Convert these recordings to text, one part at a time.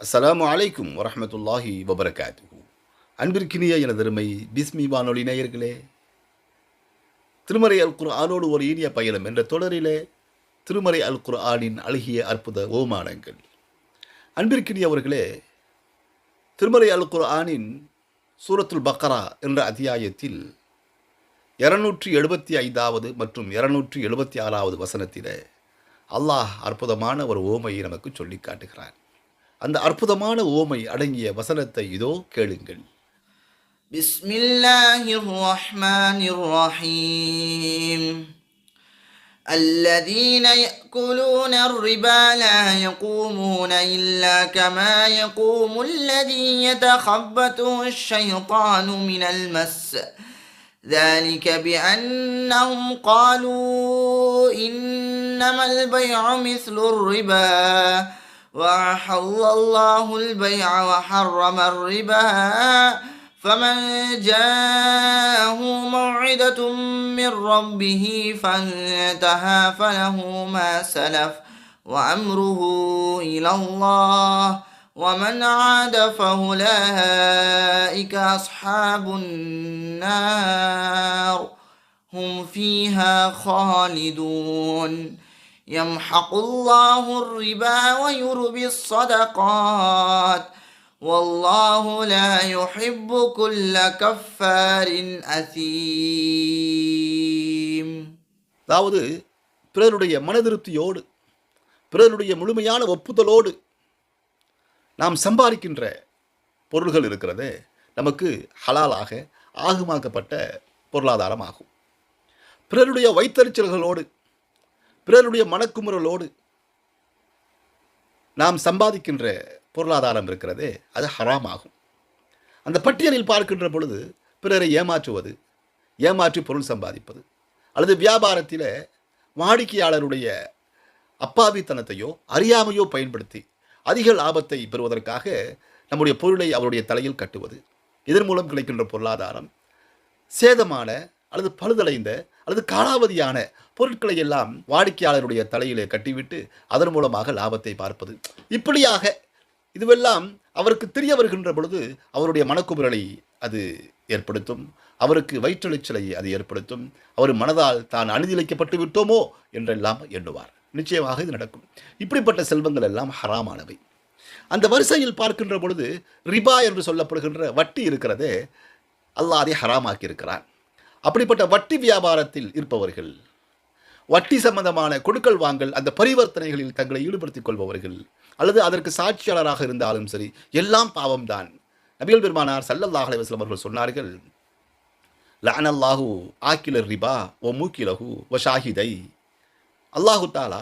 அஸ்லாம் அலைக்கும் வரமத்துல்லாஹி வபரகாத்து அன்பிற்கினிய எனதருமை பிஸ்மி வானொலி நேயர்களே திருமறை அல் குர்ஆனோடு ஒரு இனிய பயணம் என்ற தொடரிலே திருமறை அல் குர்ஆனின் அழகிய அற்புத ஓமானங்கள். அன்பிற்கினியவர்களே திருமறை அல் குர்ஆனின் சூரத்துல் பக்கரா என்ற அத்தியாயத்தில் இருநூற்றி எழுபத்தி ஐந்தாவது மற்றும் இருநூற்றி எழுபத்தி ஆறாவது வசனத்திலே அல்லாஹ் அற்புதமான ஒரு ஓமையை நமக்கு சொல்லி காட்டுகிறான். அந்த அற்புதமான ஓமை அடங்கிய வசனத்தை இதோ கேளுங்கள் بسم الله الرحمن الرحيم الذين يأكلون الربا لا يقومون إلا كما يقوم الذي يتخبطه الشيطان من المس ذلك بأنهم قالوا إنما البيع مثل الربا وأحل الله البيع وحرم الربا. فمن جاءه موعدة من ربه فانتهى فله ما سلف وأمره إلى الله. ومن عاد فأولئك أصحاب النار. هم فيها خالدون. يمحق الله الربا ويربي الصدقات والله لا يحب كل كفار أثيم அதாவது பிறருடைய மனதிருப்தியோடு பிறருடைய முழுமையான ஒப்புதலோடு நாம் சம்பாதிக்கின்ற பொருள்கள் இருக்கிறது நமக்கு ஹலாலாக ஆகுமாக்கப்பட்ட பொருளாதாரம் ஆகும் பிறருடைய வைத்தறிச்சல்களோடு பிறருடைய மனக்குமுறலோடு நாம் சம்பாதிக்கின்ற பொருளாதாரம் இருக்கிறதே அது ஹராம் ஆகும் அந்த பட்டியலில் பார்க்கின்ற பொழுது பிறரை ஏமாற்றுவது ஏமாற்றி பொருள் சம்பாதிப்பது அல்லது வியாபாரத்தில் வாடிக்கையாளருடைய அப்பாவித்தனத்தையோ அறியாமையோ பயன்படுத்தி அதிக லாபத்தை பெறுவதற்காக நம்முடைய பொருளை அவருடைய தலையில் கட்டுவது. இதன் மூலம் கிடைக்கின்ற பொருளாதாரம் சேதமான அல்லது பழுதடைந்த அல்லது காலாவதியான பொருட்களை எல்லாம் வாடிக்கையாளருடைய தலையிலே கட்டிவிட்டு அதன் மூலமாக லாபத்தை பார்ப்பது. இப்படியாக இதுவெல்லாம் அவருக்கு தெரிய வருகின்ற பொழுது அவருடைய மனக்குமுறலை அது ஏற்படுத்தும். அவருக்கு வயிற்றெழுச்சலை அது ஏற்படுத்தும். அவர் மனதால் தான் அனுதிலைக்கப்பட்டு விட்டோமோ என்றெல்லாம் எண்ணுவார். நிச்சயமாக இது நடக்கும். இப்படிப்பட்ட செல்வங்கள் எல்லாம் ஹராமானவை. அந்த வரிசையில் பார்க்கின்ற பொழுது ரிபா என்று சொல்லப்படுகின்ற வட்டி இருக்கிறதே அல்லாஹ் அதை ஹராமாக்கி இருக்கிறான் அப்படிப்பட்ட வட்டி வியாபாரத்தில் இருப்பவர்கள். வட்டி சம்பந்தமான கொடுக்கல் வாங்கல் அந்த பரிவர்த்தனைகளில் தங்களை ஈடுபடுத்திக் கொள்பவர்கள். அல்லது அதற்கு சாட்சியாளராக இருந்தாலும் சரி எல்லாம் பாவம்தான். நபிகள் பெருமானார் சல்லல்லாஹ் அலைவசம் அவர்கள் சொன்னார்கள் லஅனல்லாஹு ஆக்கிலர் ரிபா ஓ மூக்கிலஹு ஓ ஷாஹிதை. அல்லாஹு தாலா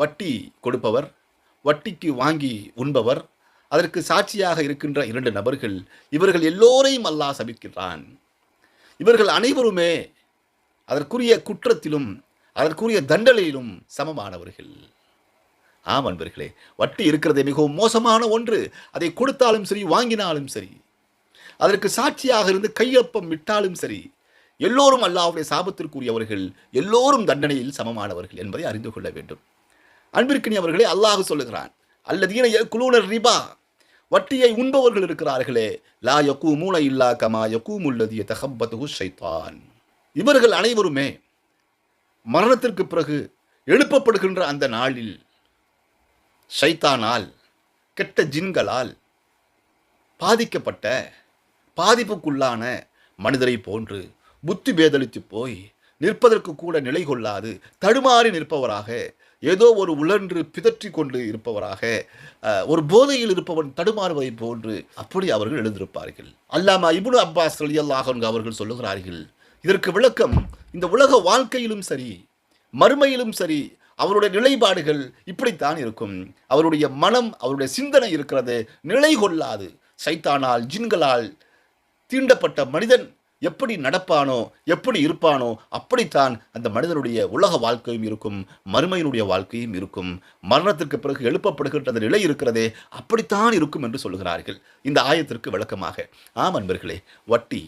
வட்டி கொடுப்பவர் வட்டிக்கு வாங்கி உண்பவர் அதற்கு சாட்சியாக இருக்கின்ற இரண்டு நபர்கள் இவர்கள் எல்லோரையும் அல்லாஹ் சபிக்கின்றான். இவர்கள் அனைவருமே அதற்குரிய குற்றத்திலும் அதற்குரிய தண்டனையிலும் சமமானவர்கள். ஆம் அன்பர்களே வட்டி இருக்கிறதே மிகவும் மோசமான ஒன்று. அதை கொடுத்தாலும் சரி வாங்கினாலும் சரி அதற்கு சாட்சியாக இருந்து கையொப்பம் விட்டாலும் சரி எல்லோரும் அல்லாவுடைய சாபத்திற்குரியவர்கள் எல்லோரும் தண்டனையில் சமமானவர்கள் என்பதை அறிந்து கொள்ள வேண்டும். அன்பிற்கினி அவர்களே அல்லாஹ் சொல்லுகிறான் அல்லதீன குலூனர் ரிபா. வட்டியை உண்பவர்கள் இருக்கிறார்களே லா யக்கூ மூல இல்லா கமா யக்கூ முல்லதிய தகப்பத்து ஷைத்தான். இவர்கள் அனைவருமே மரணத்திற்கு பிறகு எழுப்பப்படுகின்ற அந்த நாளில் ஷைத்தானால் கெட்ட ஜின்களால் பாதிக்கப்பட்ட பாதிப்புக்குள்ளான மனிதரை போன்று புத்தி பேதளித்து போய் நிற்பதற்கு கூட நிலை கொள்ளாது தடுமாறி நிற்பவராக ஏதோ ஒரு உழன்று பிதற்றி கொண்டு இருப்பவராக ஒரு போதையில் இருப்பவன் தடுமாறுவதை போன்று அப்படி அவர்கள் எழுந்திருப்பார்கள். அல்லாமா இபுனு அப்பாஸ் ரலியல்லாஹு அவர்கள் சொல்லுகிறார்கள் இதற்கு விளக்கம் இந்த உலக வாழ்க்கையிலும் சரி மறுமையிலும் சரி அவருடைய நிலைப்பாடுகள் இப்படித்தான் இருக்கும். அவருடைய மனம் அவருடைய சிந்தனை இருக்கிறது நிலை கொள்ளாது சைத்தானால் ஜின்களால் தீண்டப்பட்ட மனிதன் எப்படி நடப்பானோ எப்படி இருப்பானோ அப்படித்தான் அந்த மனிதனுடைய உலக வாழ்க்கையும் இருக்கும் மறுமையினுடைய வாழ்க்கையும் இருக்கும். மரணத்திற்கு பிறகு எழுப்பப்படுகின்ற அந்த நிலை இருக்கிறதே அப்படித்தான் இருக்கும் என்று சொல்லுகிறார்கள் இந்த ஆயத்திற்கு விளக்கமாக ஆம் அன்பர்களே வட்டி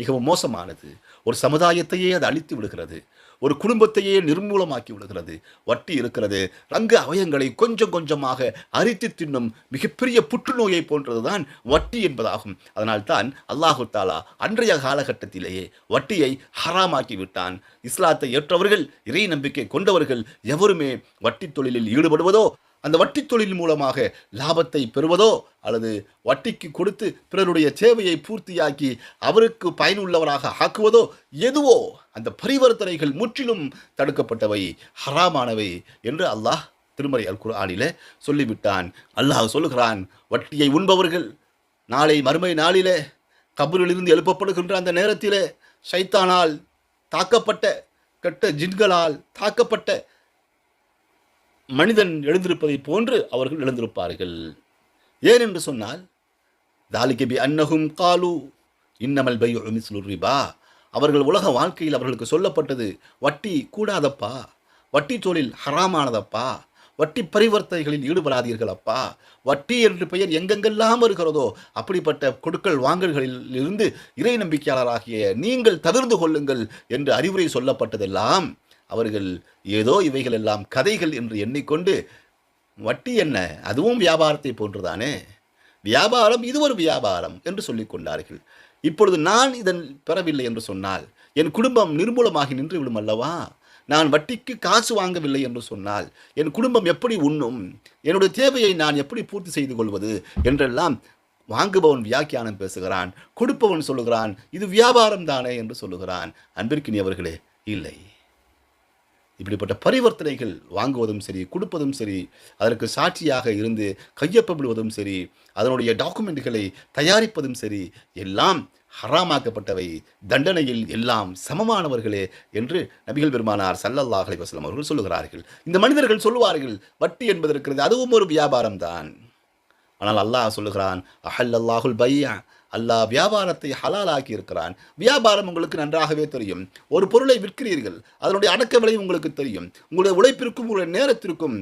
மிகவும் மோசமானது. ஒரு சமுதாயத்தையே அது அழித்து விடுகிறது. ஒரு குடும்பத்தையே நிர்மூலமாக்கி விடுகிறது. வட்டி இருக்கிறது. ரங்க அவயங்களை கொஞ்சம் கொஞ்சமாக அரித்து தின்னும் மிகப்பெரிய புற்றுநோயை போன்றதுதான் வட்டி என்பதாகும். அதனால்தான் அல்லாஹு தாலா அன்றைய காலகட்டத்திலேயே வட்டியை ஹராமாக்கி விட்டான். இஸ்லாத்தை ஏற்றவர்கள் இறை நம்பிக்கை கொண்டவர்கள் எவருமே வட்டி தொழிலில் ஈடுபடுவதோ அந்த வட்டி தொழில் மூலமாக லாபத்தை பெறுவதோ அல்லது வட்டிக்கு கொடுத்து பிறருடைய சேவையை பூர்த்தியாக்கி அவருக்கு பயனுள்ளவராக ஆக்குவதோ எதுவோ அந்த பரிவர்த்தனைகள் முற்றிலும் தடுக்கப்பட்டவை ஹராமானவை என்று அல்லாஹ் திருமறை அல் குர்ஆனிலே சொல்லிவிட்டான். அல்லாஹ் சொல்லுகிறான் வட்டியை உண்பவர்கள் நாளை மறுமை நாளிலே கபரிலிருந்து எழுப்பப்படுகின்ற அந்த நேரத்திலே சைத்தானால் தாக்கப்பட்ட கெட்ட ஜின்களால் தாக்கப்பட்ட மனிதன் எழுந்திருப்பதைப் போன்று அவர்கள் எழுந்திருப்பார்கள். ஏன் என்று சொன்னால் தாலிகபி அன்னஹும் காலு இன்னமல் பை மிஸ்லு ரிபா அவர்கள் உலக வாழ்க்கையில் அவர்களுக்கு சொல்லப்பட்டது வட்டி கூடாதப்பா வட்டி தொழில் ஹராமானதப்பா வட்டி பரிவர்த்தனைகளில் ஈடுபடாதீர்கள் அப்பா வட்டி என்று பெயர் எங்கெங்கெல்லாம் இருக்கிறதோ அப்படிப்பட்ட கொடுக்கல் வாங்கல்களில் இருந்து இறை நம்பிக்கையாளராகிய நீங்கள் தவிர்ந்து கொள்ளுங்கள் என்று அறிவுரை சொல்லப்பட்டதெல்லாம் அவர்கள் ஏதோ இவைகள் எல்லாம் கதைகள் என்று எண்ணிக்கொண்டு வட்டி என்ன? அதுவும் வியாபாரத்தை போன்றுதானே? வியாபாரம் இது ஒரு வியாபாரம் என்று சொல்லிக் கொண்டார்கள். இப்பொழுது நான் இதன் பெறவில்லை என்று சொன்னால் என் குடும்பம் நிர்மூலமாகி நின்றுவிடும் அல்லவா? நான் வட்டிக்கு காசு வாங்கவில்லை என்று சொன்னால் என் குடும்பம் எப்படி உண்ணும்? என்னுடைய தேவையை நான் எப்படி பூர்த்தி செய்து கொள்வது? என்றெல்லாம் வாங்குபவன் வியாக்கியானம் பேசுகிறான் கொடுப்பவன் சொல்லுகிறான் இது வியாபாரம் தானே? என்று சொல்லுகிறான். அன்பிற்கினியவர்களே இல்லை. இப்படிப்பட்ட பரிவர்த்தனைகள் வாங்குவதும் சரி கொடுப்பதும் சரி அதற்கு சாட்சியாக இருந்து கையொப்பமிடுவதும் சரி அதனுடைய டாக்குமெண்ட்டுகளை தயாரிப்பதும் சரி எல்லாம் ஹராமாக்கப்பட்டவை. தண்டனையில் எல்லாம் சமமானவர்களே என்று நபிகள் பெருமானார் சல்லல்லாஹ் அலைஹி அவர்கள் சொல்லுகிறார்கள். இந்த மனிதர்கள் சொல்லுவார்கள் வட்டி என்பது இருக்கிறது அதுவும் ஒரு வியாபாரம் தான் ஆனால் அல்லாஹ் சொல்லுகிறான் அஹல்லல்லாஹுல் பையா. அல்லாஹ் வியாபாரத்தை ஹலாலாக்கி இருக்கிறான். வியாபாரம் உங்களுக்கு நன்றாகவே தெரியும். ஒரு பொருளை விற்கிறீர்கள். அதனுடைய அடக்க விலை உங்களுக்கு தெரியும். உங்களுடைய உழைப்பிற்கும் உங்களுடைய நேரத்திற்கும்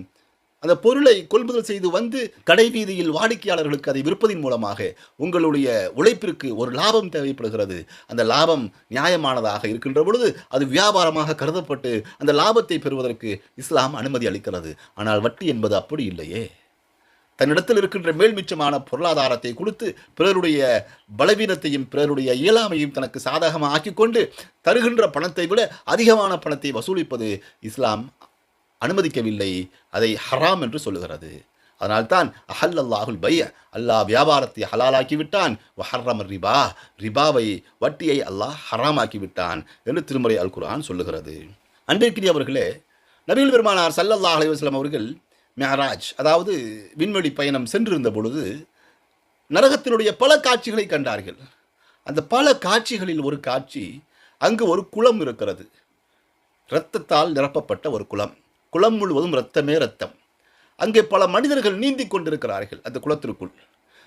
அந்த பொருளை கொள்முதல் செய்து வந்து கடை வீதியில் வாடிக்கையாளர்களுக்கு அதை விற்பதின் மூலமாக உங்களுடைய உழைப்பிற்கு ஒரு லாபம் தேவைப்படுகிறது. அந்த லாபம் நியாயமானதாக இருக்கின்ற பொழுது அது வியாபாரமாக கருதப்பட்டு அந்த லாபத்தை பெறுவதற்கு இஸ்லாம் அனுமதி அளிக்கிறது. ஆனால் வட்டி என்பது அப்படி இல்லையே. தன்னிடத்தில் இருக்கின்ற மேல்மிச்சமான பொருளாதாரத்தை கொடுத்து பிறருடைய பலவீனத்தையும் பிறருடைய இயலாமையும் தனக்கு சாதகமாக ஆக்கிக்கொண்டு தருகின்ற பணத்தை விட அதிகமான பணத்தை வசூலிப்பது இஸ்லாம் அனுமதிக்கவில்லை. அதை ஹராம் என்று சொல்லுகிறது. அதனால்தான் அஹல் அல்லாஹுல் பைய அல்லாஹ் வியாபாரத்தை ஹலாலாக்கிவிட்டான். விட்டான் வஹர்ரம் ரிபா ரிபாவை வட்டியை அல்லாஹ் ஹராமாக்கிவிட்டான் என்று திருமறை அல் குரான் சொல்லுகிறது. அன்பிற்கினியவர்களே நபிகள் பெருமானார் சல்லல்லாஹ் அலைஹி அவர்கள் மெஹராஜ் அதாவது விண்வெளி பயணம் சென்றிருந்த பொழுது நரகத்தினுடைய பல காட்சிகளை கண்டார்கள். அந்த பல காட்சிகளில் ஒரு காட்சி அங்கு ஒரு குளம் இருக்கிறது. இரத்தத்தால் நிரப்பப்பட்ட ஒரு குளம். குளம் முழுவதும் இரத்தமே இரத்தம். அங்கே பல மனிதர்கள் நீந்தி கொண்டிருக்கிறார்கள் அந்த குளத்திற்குள்.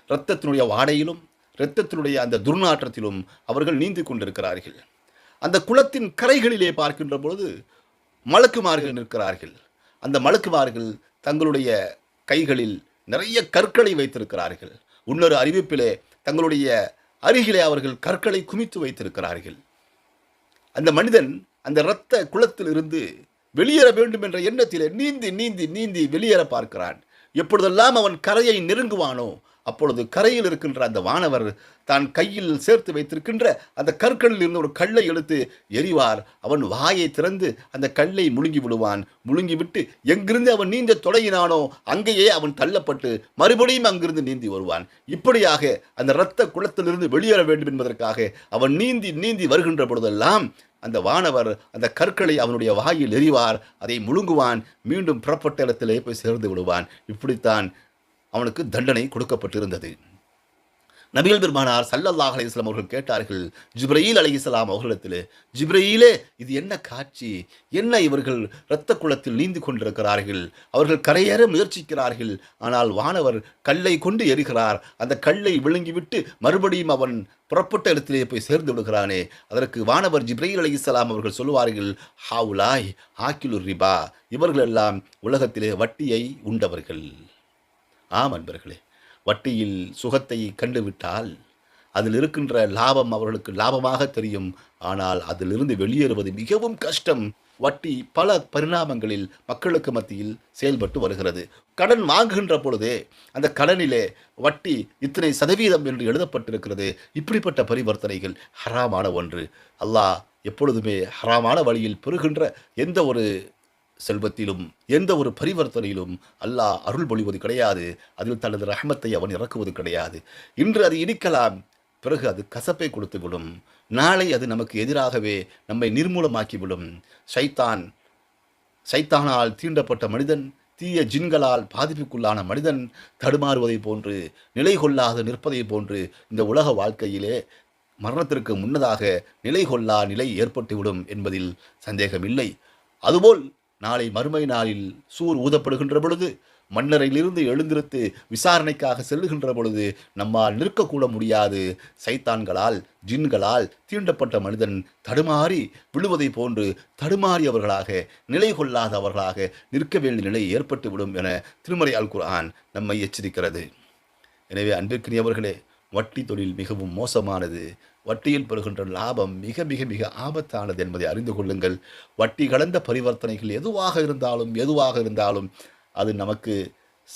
இரத்தத்தினுடைய வாடையிலும் இரத்தத்தினுடைய அந்த துர்நாற்றத்திலும் அவர்கள் நீந்தி கொண்டிருக்கிறார்கள். அந்த குளத்தின் கரைகளிலே பார்க்கின்ற பொழுது மலக்குமார்கள் நிற்கிறார்கள். அந்த மலக்குமார்கள் தங்களுடைய கைகளில் நிறைய கற்களை வைத்திருக்கிறார்கள். இன்னொரு அறிவிப்பிலே தங்களுடைய அருகிலே அவர்கள் கற்களை குமித்து வைத்திருக்கிறார்கள். அந்த மனிதன் அந்த இரத்த குளத்தில் இருந்து வெளியேற வேண்டும் என்ற எண்ணத்திலே நீந்தி நீந்தி நீந்தி வெளியேற பார்க்கிறான். எப்பொழுதெல்லாம் அவன் கரையை நெருங்குவானோ அப்பொழுது கரையில் இருக்கின்ற அந்த வானவர் தான் கையில் சேர்த்து வைத்திருக்கின்ற அந்த கற்களில் இருந்து ஒரு கல்லை எடுத்து எறிவார். அவன் வாயை திறந்து அந்த கல்லை முழுங்கி விடுவான். முழுங்கி விட்டு எங்கிருந்து அவன் நீந்த தொடங்கினானோ அங்கேயே அவன் தள்ளப்பட்டு மறுபடியும் அங்கிருந்து நீந்தி வருவான். இப்படியாக அந்த இரத்த குளத்திலிருந்து வெளியேற வேண்டும் என்பதற்காக அவன் நீந்தி நீந்தி வருகின்ற பொழுதெல்லாம் அந்த வானவர் அந்த கற்களை அவனுடைய வாயில் எறிவார். அதை முழுங்குவான். மீண்டும் புறப்பட்ட இடத்திலே போய் சேர்ந்து விடுவான். இப்படித்தான் அவனுக்கு தண்டனை கொடுக்கப்பட்டிருந்தது. நபிகள் பெருமானார் சல்லல்லாஹ் அலைஹிஸ்லாம் அவர்கள் கேட்டார்கள் ஜிப்ரயில் அலி இஸ்லாம் அவர்களிடத்தில் ஜிப்ரயிலே இது என்ன காட்சி? என்ன இவர்கள் இரத்த குளத்தில் நீந்து கொண்டிருக்கிறார்கள்? அவர்கள் கரையேற முயற்சிக்கிறார்கள். ஆனால் வானவர் கல்லை கொண்டு எரிகிறார் அந்த கல்லை விழுங்கிவிட்டு மறுபடியும் அவன் புறப்பட்ட இடத்திலே போய் சேர்ந்து விடுகிறானே. அதற்கு வானவர் ஜிப்ரயில் அலி இஸ்லாம் அவர்கள் சொல்லுவார்கள் ஹாவுலாய் ஆக்கிலுர் ரிபா. இவர்களெல்லாம் உலகத்திலே வட்டியை உண்டவர்கள். ஆம் அன்பர்களே வட்டியில் சுகத்தை கண்டுவிட்டால் அதில் இருக்கின்ற லாபம் அவர்களுக்கு லாபமாக தெரியும். ஆனால் அதிலிருந்து வெளியேறுவது மிகவும் கஷ்டம். வட்டி பல பரிணாமங்களில் மக்களுக்கு மத்தியில் செயல்பட்டு வருகிறது. கடன் வாங்குகின்ற பொழுதே அந்த கடனிலே வட்டி இத்தனை சதவீதம் என்று எழுதப்பட்டிருக்கிறது. இப்படிப்பட்ட பரிவர்த்தனைகள் ஹராமான ஒன்று. அல்லாஹ் எப்பொழுதுமே ஹராமான வழியில் பெறுகின்ற எந்த ஒரு செல்வத்திலும் எந்த ஒரு பரிவர்த்தனையிலும் அல்லாஹ் அருள் பொழிவது கிடையாது. அதில் தனது ரஹமத்தை அவன் இறக்குவது கிடையாது. இன்று அது இனிக்கலாம் பிறகு அது கசப்பை கொடுத்துவிடும். நாளை அது நமக்கு எதிராகவே நம்மை நிர்மூலமாக்கிவிடும். சைத்தான் சைத்தானால் தீண்டப்பட்ட மனிதன் தீய ஜின்களால் பாதிப்புக்குள்ளான மனிதன் தடுமாறுவதைப் போன்று நிலை கொள்ளாது நிற்பதைப் போன்று இந்த உலக வாழ்க்கையிலே மரணத்திற்கு முன்னதாக நிலை கொள்ளா நிலை ஏற்பட்டுவிடும் என்பதில் சந்தேகமில்லை. அதுபோல் நாளை மறுமை நாளில் சூர் ஊதப்படுகின்ற பொழுது மன்னரையிலிருந்து எழுந்திருத்து விசாரணைக்காக செல்லுகின்ற பொழுது நம்மால் நிற்கக்கூட முடியாது. சைத்தான்களால் ஜின்களால் தீண்டப்பட்ட மனிதன் தடுமாறி விழுவதை போன்று தடுமாறியவர்களாக நிலை கொள்ளாதவர்களாக நிற்க வேண்டிய நிலை ஏற்பட்டுவிடும் என திருமறை அல் குர்ஆன் நம்மை எச்சரிக்கிறது. எனவே அன்பிற்கினியவர்களே வட்டி தொழில் மிகவும் மோசமானது. வட்டியில் பெறுகின்ற லாபம் மிக மிக மிக ஆபத்தானது என்பதை அறிந்து கொள்ளுங்கள். வட்டி கலந்த பரிவர்த்தனைகள் எதுவாக இருந்தாலும் எதுவாக இருந்தாலும் அது நமக்கு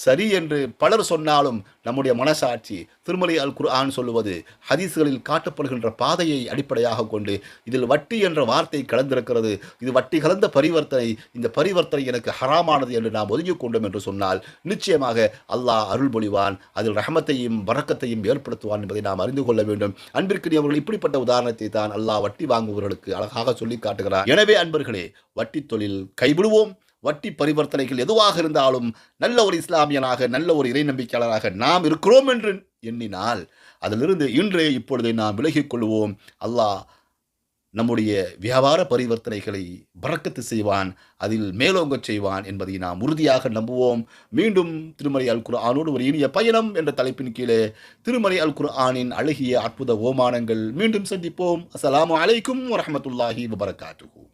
சரி என்று பலர் சொன்னாலும் நம்முடைய மனசாட்சி திருமலை அல் குர்ஆன் சொல்லுவது ஹதீஸ்களில் காட்டப்படுகின்ற பாதையை அடிப்படையாக கொண்டு இதில் வட்டி என்ற வார்த்தை கலந்திருக்கிறது. இது வட்டி கலந்த பரிவர்த்தனை இந்த பரிவர்த்தனை எனக்கு ஹராமானது என்று நாம் ஒதுங்கிக் கொண்டோம் என்று சொன்னால் நிச்சயமாக அல்லாஹ் அருள் பொழிவான் அதில் ரஹமத்தையும் வரக்கத்தையும் ஏற்படுத்துவான் என்பதை நாம் அறிந்து கொள்ள வேண்டும். அன்பிற்குரியவர்கள் இப்படிப்பட்ட உதாரணத்தை தான் அல்லாஹ் வட்டி வாங்குபவர்களுக்கு அழகாக சொல்லி காட்டுகிறார் எனவே அன்பர்களே வட்டி தொழில் கைவிடுவோம். வட்டி பரிவர்த்தனைகள் எதுவாக இருந்தாலும் நல்ல ஒரு இஸ்லாமியனாக நல்ல ஒரு இறை நம்பிக்கையாளராக நாம் இருக்கிறோம் என்று எண்ணினால் அதிலிருந்து இன்றே இப்பொழுதே நாம் விலகிக் கொள்வோம். அல்லாஹ் நம்முடைய வியாபார பரிவர்த்தனைகளை பறக்கத்து செய்வான் அதில் மேலோங்கச் செய்வான் என்பதை நாம் உறுதியாக நம்புவோம். மீண்டும் திருமறை அல் குர்ஆனோடு ஒரு இனிய பயணம் என்ற தலைப்பின் கீழே திருமறை அல் குர்ஆனின் அழகிய அற்புத ஓமானங்கள் மீண்டும் சந்திப்போம். அஸ்லாம் அலைக்கும் வரமத்துல்லாஹி வபரகாத்துகூ